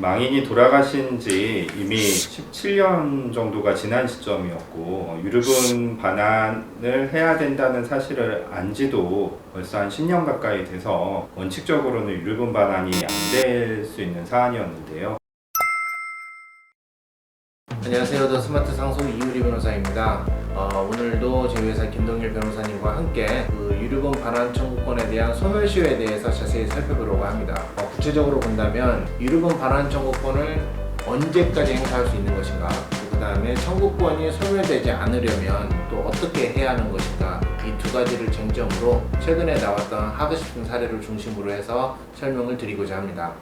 망인이 돌아가신 지 이미 17년 정도가 지난 시점이었고 어, 유류분 반환을 해야 된다는 사실을 안 지도 벌써 한 10년 가까이 돼서 원칙적으로는 유류분 반환이 안 될 수 있는 사안이었는데요. 안녕하세요. 더 스마트 상속 이유리 변호사입니다. 어, 오늘도 저희 회사 김동일 변호사님과 함께 그 유류분 반환 청구권에 대한 소멸시효에 대해서 자세히 살펴보려고 합니다. 어, 구체적으로 본다면 유류분 반환 청구권을 언제까지 행사할 수 있는 것인가, 그 다음에 청구권이 소멸되지 않으려면 또 어떻게 해야 하는 것인가, 이 두 가지를 쟁점으로 최근에 나왔던 하고 싶은 사례를 중심으로 해서 설명을 드리고자 합니다.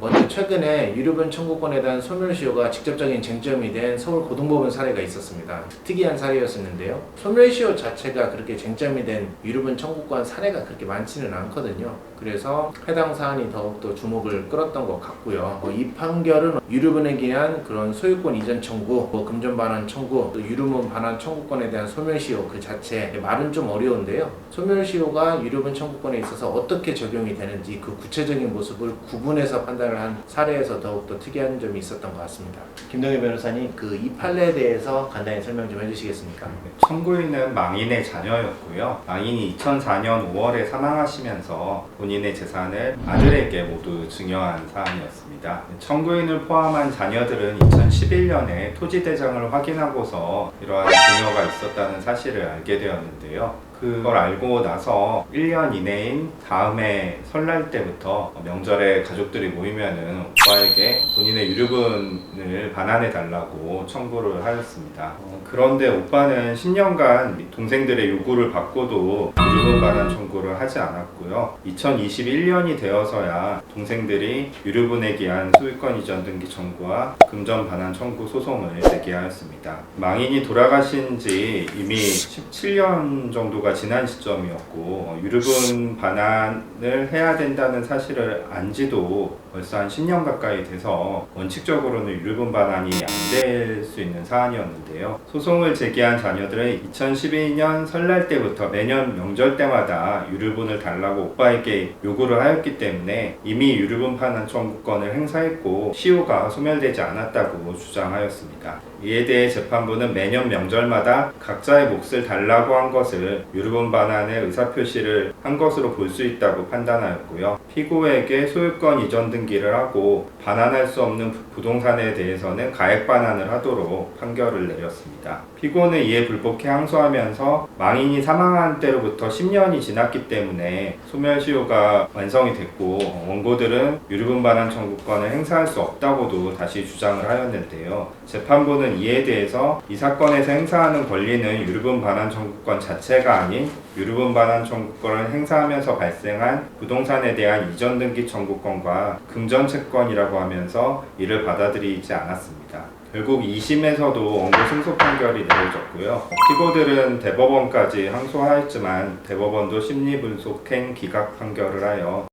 먼저 최근에 유류분 청구권에 대한 소멸시효가 직접적인 쟁점이 된 서울 고등법원 사례가 있었습니다. 특이한 사례였었는데요. 소멸시효 자체가 그렇게 쟁점이 된 유류분 청구권 사례가 그렇게 많지는 않거든요. 그래서 해당 사안이 더욱더 주목을 끌었던 것 같고요. 어, 이 판결은 유류분에 대한 그런 소유권 이전 청구, 뭐 금전 반환 청구, 또 유류분 반환 청구권에 대한 소멸시효 그 자체 말은 좀 어려운데요. 소멸시효가 유류분 청구권에 있어서 어떻게 적용이 되는지 그 구체적인 모습을 구분해서 판단을 한 사례에서 더욱더 특이한 점이 있었던 것 같습니다. 김동현 변호사님 그 이 판례에 대해서 간단히 설명 좀 해주시겠습니까? 청구인은 망인의 자녀였고요. 망인이 2004년 5월에 사망하시면서 본인의 재산을 아들에게 모두 증여한 사안이었습니다. 청구인을 포함한 자녀들은 2011년에 토지대장을 확인하고서 이러한 증여가 있었다는 사실을 알게 되었는데요. 그걸 알고 나서 1년 이내인 다음해 설날 때부터 명절에 가족들이 모이면은 오빠에게 본인의 유류분을 반환해 달라고 청구를 하였습니다. 어, 그런데 오빠는 10년간 동생들의 요구를 받고도 유류분 반환 청구를 하지 않았고요. 2021년이 되어서야 동생들이 유류분에 기한 소유권 이전 등기 청구와 금전 반환 청구 소송을 제기하였습니다. 망인이 돌아가신 지 이미 17년 정도가 지난 시점이었고 어, 유류분 반환을 해야 된다는 사실을 안 지도 벌써 한 10년 가까이 돼서 원칙적으로는 유류분 반환이 안 될 수 있는 사안이었는데요. 소송을 제기한 자녀들은 2012년 설날 때부터 매년 명절 때마다 유류분을 달라고 오빠에게 요구를 하였기 때문에 이미 유류분 반환 청구권을 행사했고 시효가 소멸되지 않았다고 주장하였습니다. 이에 대해 재판부는 매년 명절마다 각자의 몫을 달라고 한 것을 유류분 반환의 의사표시를 한 것으로 볼 수 있다고 판단하였고요. 피고에게 소유권 이전 등기를 하고 반환할 수 없는 부- 부동산에 대해서는 가액 반환을 하도록 판결을 내렸습니다. 피고는 이에 불복해 항소하면서 망인이 사망한 때로부터 10년이 지났기 때문에 소멸시효가 완성이 됐고 원고들은 유류분 반환 청구권을 행사할 수 없다고도 다시 주장을 하였는데요. 재판부는 이에 대해서 이 사건에서 행사하는 권리는 유류분 반환 청구권 자체가 아닌 유류분 반환 청구권을 행사하면서 발생한 부동산에 대한 이전 등기 청구권과 금전 채권이라고 하면서 이를 받아들이지 않았습니다. 결국 2심에서도 원고 승소 판결이 내려졌고요. 피고들은 대법원까지 항소하였지만 대법원도 심리분속행 기각 판결을 하여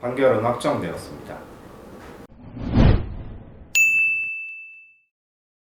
판결은 확정되었습니다.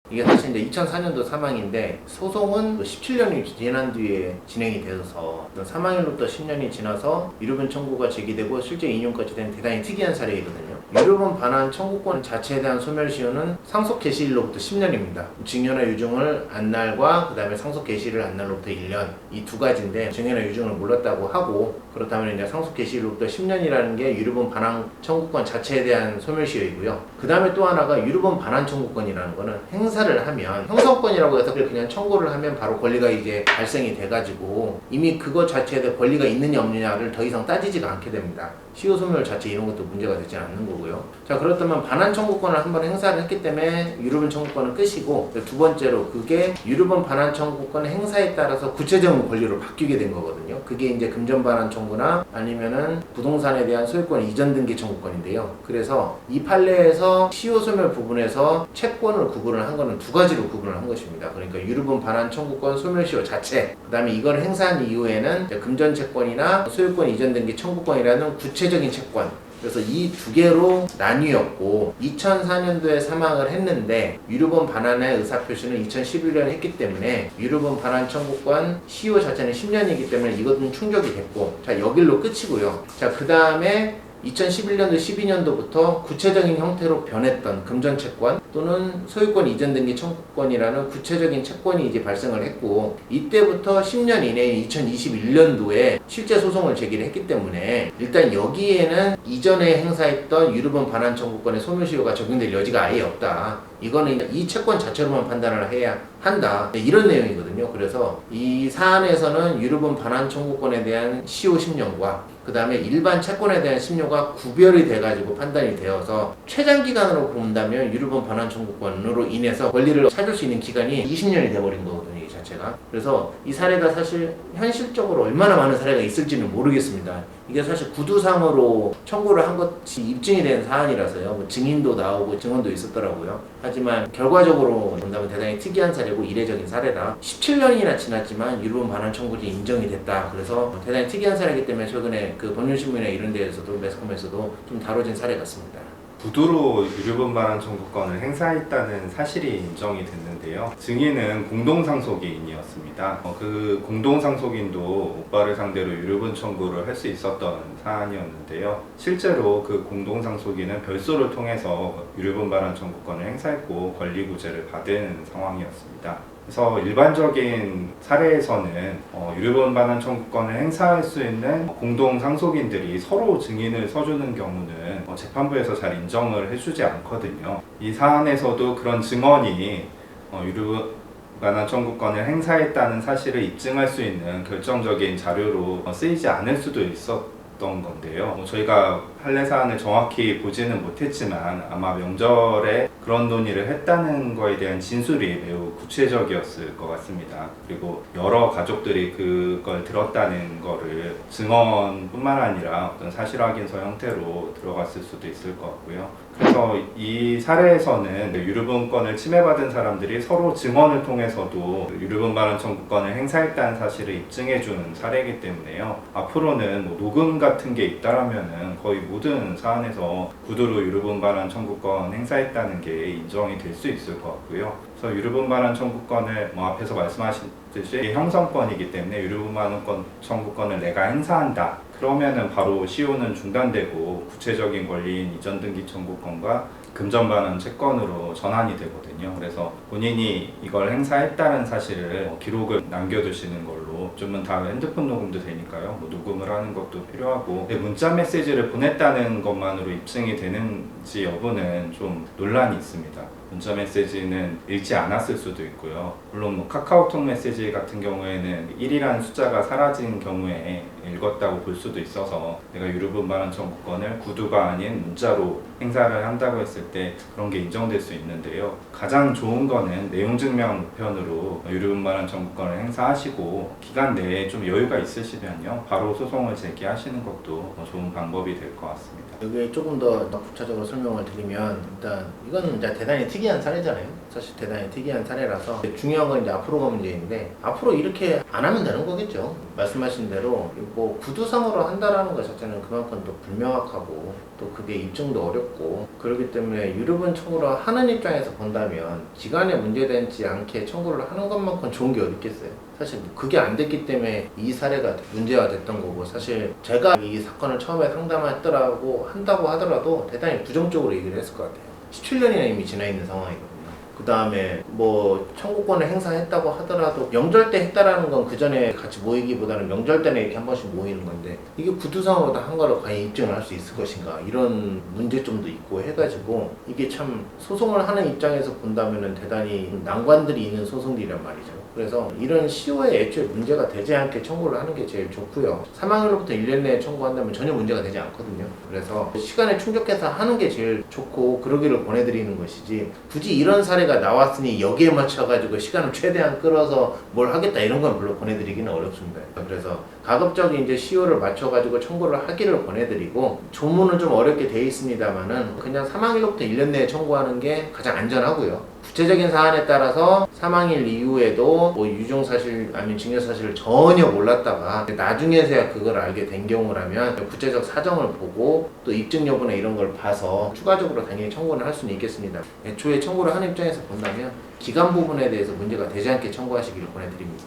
이게 사실 이제 2004년도 사망인데 소송은 17년이 지난 뒤에 진행이 되어서 사망일로부터 10년이 지나서 유류분 청구가 제기되고 실제 인용까지 된 대단히 특이한 사례이거든요. 유류분 반환 청구권 자체에 대한 소멸시효는 상속 개시일로부터 10년입니다. 증여나 유증을 안 날과 그 다음에 상속 개시를 안 날로부터 1년 이 두 가지인데 증여나 유증을 몰랐다고 하고 그렇다면 이제 상속 개시일로부터 10년이라는 게 유류분 반환 청구권 자체에 대한 소멸시효이고요. 그 다음에 또 하나가 유류분 반환 청구권이라는 거는 행사를 하면 형성권이라고 해서 그냥 청구를 하면 바로 권리가 이제 발생이 돼가지고 이미 그것 자체에 대해 권리가 있느냐 없느냐를 더 이상 따지지가 않게 됩니다. 시효 소멸 자체 이런 것도 문제가 되지 않는 거고요. 자 그렇다면 반환 청구권을 한번 행사를 했기 때문에 유류분 청구권은 끝이고 두 번째로 그게 유류분 반환 청구권 행사에 따라서 구체적인 권리로 바뀌게 된 거거든요. 그게 이제 금전 반환 청구나 아니면은 부동산에 대한 소유권 이전 등기 청구권인데요. 그래서 이 판례에서 시효 소멸 부분에서 채권을 구분을 한 거는 두 가지로 구분을 한 것입니다. 그러니까 유류분 반환 청구권 소멸시효 자체, 그다음에 이걸 행사한 이후에는 금전 채권이나 소유권 이전 등기 청구권이라는 구체 적인 채권 그래서 이 두 개로 나뉘었고 2004년도에 사망을 했는데 유류분 반환의 의사표시는 2011년에 했기 때문에 유류분 반환 청구권 시효 자체는 10년이기 때문에 이것은 충족이 됐고 자 여길로 끝이고요. 자 그 다음에 2011년도 12년도부터 구체적인 형태로 변했던 금전 채권 또는 소유권 이전 등기 청구권이라는 구체적인 채권이 이제 발생을 했고 이때부터 10년 이내에 2021년도에 실제 소송을 제기를 했기 때문에 일단 여기에는 이전에 행사했던 유류분 반환 청구권의 소멸시효가 적용될 여지가 아예 없다. 이거는 이 채권 자체로만 판단을 해야 한다. 이런 내용이거든요. 그래서 이 사안에서는 유류분 반환 청구권에 대한 시효 10년과 그 다음에 일반 채권에 대한 심료가 구별이 돼가지고 판단이 되어서 최장 기간으로 본다면 유류분 반환 청구권으로 인해서 권리를 찾을 수 있는 기간이 20년이 돼버린 거거든요, 이 자체가. 그래서 이 사례가 사실 현실적으로 얼마나 많은 사례가 있을지는 모르겠습니다. 이게 사실 구두상으로 청구를 한 것이 입증이 된 사안이라서요. 뭐 증인도 나오고 증언도 있었더라고요. 하지만 결과적으로 본다면 대단히 특이한 사례고 이례적인 사례다. 17년이나 지났지만 유류분 반환 청구지 인정이 됐다. 그래서 대단히 특이한 사례이기 때문에 최근에 그 법률신문이나 이런 데에서도 매스컴에서도 좀 다뤄진 사례 같습니다. 구두로 유류분 반환 청구권을 행사했다는 사실이 인정이 됐는데요. 증인은 공동상속인이었습니다. 어, 그 공동상속인도 오빠를 상대로 유류분 청구를 할 수 있었던 사안이었는데요. 실제로 그 공동상속인은 별소를 통해서 유류분 반환 청구권을 행사했고 권리구제를 받은 상황이었습니다. 그래서 일반적인 사례에서는 어, 유류분 반환 청구권을 행사할 수 있는 공동 상속인들이 서로 증인을 서주는 경우는 어, 재판부에서 잘 인정을 해주지 않거든요. 이 사안에서도 그런 증언이 어, 유류분 반환 청구권을 행사했다는 사실을 입증할 수 있는 결정적인 자료로 어, 쓰이지 않을 수도 있었던 건데요. 뭐 저희가 판례 사안을 정확히 보지는 못했지만 아마 명절에 그런 논의를 했다는 거에 대한 진술이 매우 구체적이었을 것 같습니다. 그리고 여러 가족들이 그걸 들었다는 거를 증언뿐만 아니라 어떤 사실 확인서 형태로 들어갔을 수도 있을 것 같고요. 그래서 이 사례에서는 유류분권을 침해받은 사람들이 서로 증언을 통해서도 유류분 반환 청구권을 행사했다는 사실을 입증해주는 사례이기 때문에요. 앞으로는 뭐 녹음 같은 게 있다라면은 거의 모든 사안에서 구두로 유류분 반환 청구권 행사했다는 게 인정이 될 수 있을 것 같고요. 그래서 유류분 반환 청구권을 뭐 앞에서 말씀하셨듯이 형성권이기 때문에 유류분 반환권 청구권을 내가 행사한다. 그러면은 바로 시효는 중단되고 구체적인 권리인 이전 등기 청구권과 금전 반환 채권으로 전환이 되거든요. 그래서 본인이 이걸 행사했다는 사실을 어, 기록을 남겨두시는 걸로 좀은 다 핸드폰 녹음도 되니까요. 뭐 녹음을 하는 것도 필요하고 문자 메시지를 보냈다는 것만으로 입증이 되는지 여부는 좀 논란이 있습니다. 문자 메시지는 읽지 않았을 수도 있고요. 물론 뭐 카카오톡 메시지 같은 경우에는 1이라는 숫자가 사라진 경우에 읽었다고 볼 수도 있어서 내가 유류분 반환 청구권을 구두가 아닌 문자로 행사를 한다고 했을 때 그런 게 인정될 수 있는데요. 가장 좋은 거는 내용 증명 편으로 유류분 반환 청구권을 행사하시고 기간 내에 좀 여유가 있으시면요. 바로 소송을 제기하시는 것도 뭐 좋은 방법이 될 것 같습니다. 여기에 조금 더, 더 구체적으로 설명을 드리면 일단 이건 이제 대단히 특이한 사례잖아요. 사실 대단히 특이한 사례라서 중요한 건 이제 앞으로가 문제인데 앞으로 이렇게 안 하면 되는 거겠죠. 말씀하신 대로 뭐 구두상으로 한다라는 것 자체는 그만큼 또 불명확하고 또 그게 입증도 어렵고 그렇기 때문에 유류분 청구를 하는 입장에서 본다면 기간에 문제되지 않게 청구를 하는 것만큼 좋은 게 어디 있겠어요. 사실 뭐 그게 안 됐기 때문에 이 사례가 문제가 됐던 거고 사실 제가 이 사건을 처음에 상담했더라고 한다고 하더라도 대단히 부정적으로 얘기를 했을 것 같아요. 17년이나 이미 지나 있는 상황이거든요. 그 다음에 뭐 청구권을 행사했다고 하더라도 명절 때 했다라는 건 그 전에 같이 모이기보다는 명절 때는 이렇게 한 번씩 모이는 건데 이게 구두상으로 다 한 거를 과연 입증을 할 수 있을 것인가 이런 문제점도 있고 해가지고 이게 참 소송을 하는 입장에서 본다면은 대단히 난관들이 있는 소송들이란 말이죠. 그래서 이런 시효에 애초에 문제가 되지 않게 청구를 하는 게 제일 좋고요. 사망일로부터 1년 내에 청구한다면 전혀 문제가 되지 않거든요. 그래서 시간에 충족해서 하는 게 제일 좋고 그러기를 보내드리는 것이지 굳이 이런 사례 가 나왔으니 여기에 맞춰가지고 시간을 최대한 끌어서 뭘 하겠다 이런 건 별로 보내드리기는 어렵습니다. 그래서 가급적이 이제 시효를 맞춰가지고 청구를 하기를 보내드리고 조문은 좀 어렵게 돼 있습니다만은 그냥 사망일로부터 1년 내에 청구하는 게 가장 안전하고요. 구체적인 사안에 따라서 사망일 이후에도 뭐 유증 사실 아니면 증여 사실을 전혀 몰랐다가 나중에서야 그걸 알게 된 경우라면 구체적 사정을 보고 또 입증 여부나 이런 걸 봐서 추가적으로 당연히 청구를 할 수는 있겠습니다. 애초에 청구를 하는 입장에서 본다면 기간 부분에 대해서 문제가 되지 않게 청구하시기를 권해드립니다.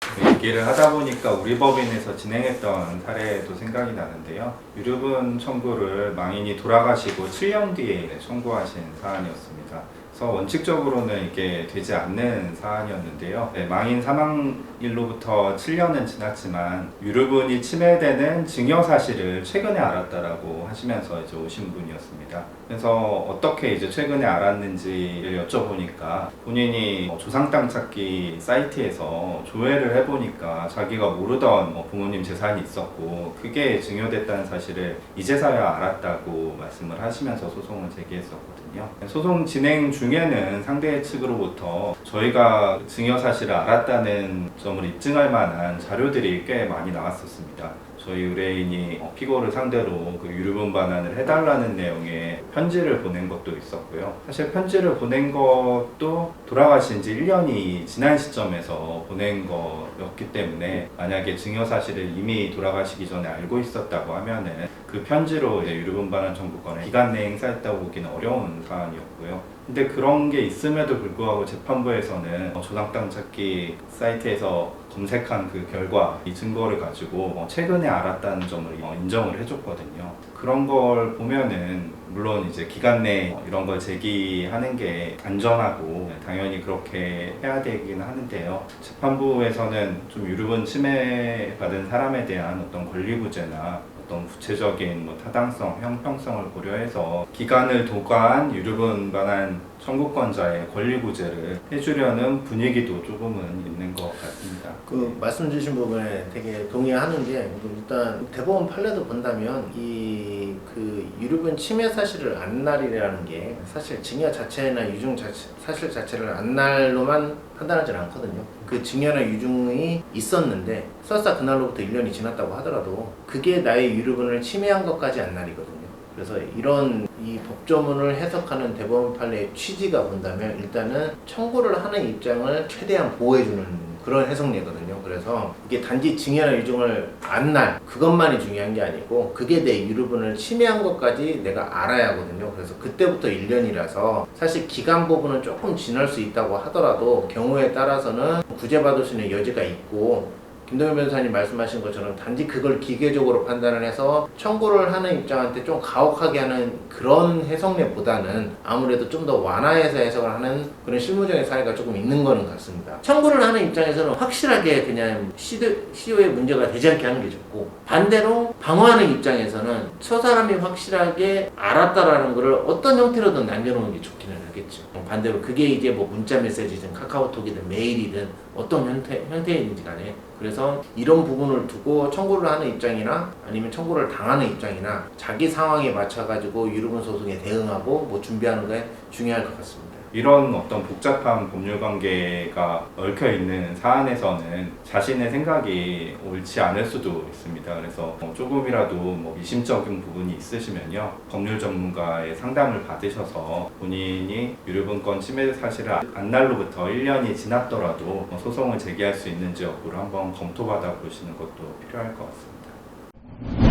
그 얘기를 하다 보니까 우리 법인에서 진행했던 사례도 생각이 나는데요. 유류분 청구를 망인이 돌아가시고 7년 뒤에 청구하신 사안이었습니다. 그래서 원칙적으로는 이게 되지 않는 사안이었는데요. 네, 망인 사망일로부터 7년은 지났지만 유류분이 침해되는 증여 사실을 최근에 알았다라고 하시면서 이제 오신 분이었습니다. 그래서 어떻게 이제 최근에 알았는지를 여쭤보니까 본인이 뭐 조상 땅 찾기 사이트에서 조회를 해보니까 자기가 모르던 뭐 부모님 재산이 있었고 그게 증여됐다는 사실을 이제서야 알았다고 말씀을 하시면서 소송을 제기했었거든요. 소송 진행 중 에는 상대 측으로부터 저희가 증여 사실을 알았다는 점을 입증할 만한 자료들이 꽤 많이 나왔었습니다. 저희 의뢰인이 어, 피고를 상대로 그 유류분 반환을 해달라는 내용의 편지를 보낸 것도 있었고요. 사실 편지를 보낸 것도 돌아가신 지 1년이 지난 시점에서 보낸 거였기 때문에 만약에 증여 사실을 이미 돌아가시기 전에 알고 있었다고 하면은 그 편지로 유류분 반환 청구권을 기간 내에 행사했다고 보기는 어려운 사안이었고요. 근데 그런 게 있음에도 불구하고 재판부에서는 어, 조상 땅 찾기 사이트에서 검색한 그 결과 이 증거를 가지고 어, 최근에 알았다는 점을 어, 인정을 해줬거든요. 그런 걸 보면은 물론 이제 기간 내에 어, 이런 걸 제기하는 게 안전하고 당연히 그렇게 해야 되긴 하는데요. 재판부에서는 좀 유류분 침해받은 사람에 대한 어떤 권리구제나 어떤 구체적인 뭐 타당성, 형평성을 고려해서 기간을 도과한 유류분 반환 청구권자의 권리구제를 해주려는 분위기도 조금은 있는 것 같습니다. 그 말씀 주신 부분에 되게 동의하는 게 일단 대법원 판례도 본다면 이 그 유류분 침해 사실을 안 날이라는 게 사실 증여 자체나 유증 자체, 사실 자체를 안 날로만 판단하지 않거든요. 그 증여나 유증이 있었는데 설사 그날로부터 1년이 지났다고 하더라도 그게 나의 유류분을 침해한 것까지 안 날이거든요. 그래서 이런 이 법조문을 해석하는 대법원 판례의 취지가 본다면 일단은 청구를 하는 입장을 최대한 보호해주는 그런 해석례거든요. 그래서 이게 단지 증여나 유증을 안 날 그것만이 중요한 게 아니고 그게 내 유류분을 침해한 것까지 내가 알아야 하거든요. 그래서 그때부터 1년이라서 사실 기간 부분은 조금 지날 수 있다고 하더라도 경우에 따라서는 구제받을 수 있는 여지가 있고 김동현 변호사님 말씀하신 것처럼 단지 그걸 기계적으로 판단을 해서 청구를 하는 입장한테 좀 가혹하게 하는 그런 해석례보다는 아무래도 좀 더 완화해서 해석을 하는 그런 실무적인 사례가 조금 있는 거는 같습니다. 청구를 하는 입장에서는 확실하게 그냥 시효에 문제가 되지 않게 하는 게 좋고 반대로 방어하는 입장에서는 저 사람이 확실하게 알았다라는 거를 어떤 형태로든 남겨놓는 게 좋기는 하겠죠. 반대로 그게 이제 뭐 문자 메시지든 카카오톡이든 메일이든 어떤 형태, 형태인지 간에 그래서 이런 부분을 두고 청구를 하는 입장이나 아니면 청구를 당하는 입장이나 자기 상황에 맞춰 가지고 유류분 소송에 대응하고 뭐 준비하는 게 중요할 것 같습니다. 이런 어떤 복잡한 법률 관계가 얽혀 있는 사안에서는 자신의 생각이 옳지 않을 수도 있습니다. 그래서 뭐 조금이라도 뭐 미심적인 부분이 있으시면요. 법률 전문가의 상담을 받으셔서 본인이 유류분권 침해 사실을 안 날로부터 1년이 지났더라도 뭐 소송을 제기할 수 있는지 여부를 한번 검토받아 보시는 것도 필요할 것 같습니다.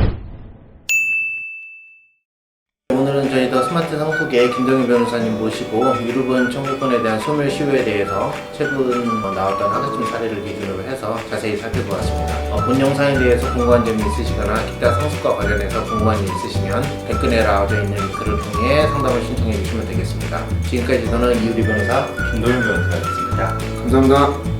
더 스마트 상속의 김동희 변호사님 모시고 유류분 청구권에 대한 소멸 시효에 대해서 최근 어, 나왔던 하나쯤 사례를 기준으로 해서 자세히 살펴보았습니다. 어, 본 영상에 대해서 궁금한 점이 있으시거나 기타 상속과 관련해서 궁금한 점 있으시면 댓글에 나와져 있는 글을 통해 상담을 신청해 주시면 되겠습니다. 지금까지 저는 이유리 변호사 김도윤 변호사였습니다. 감사합니다.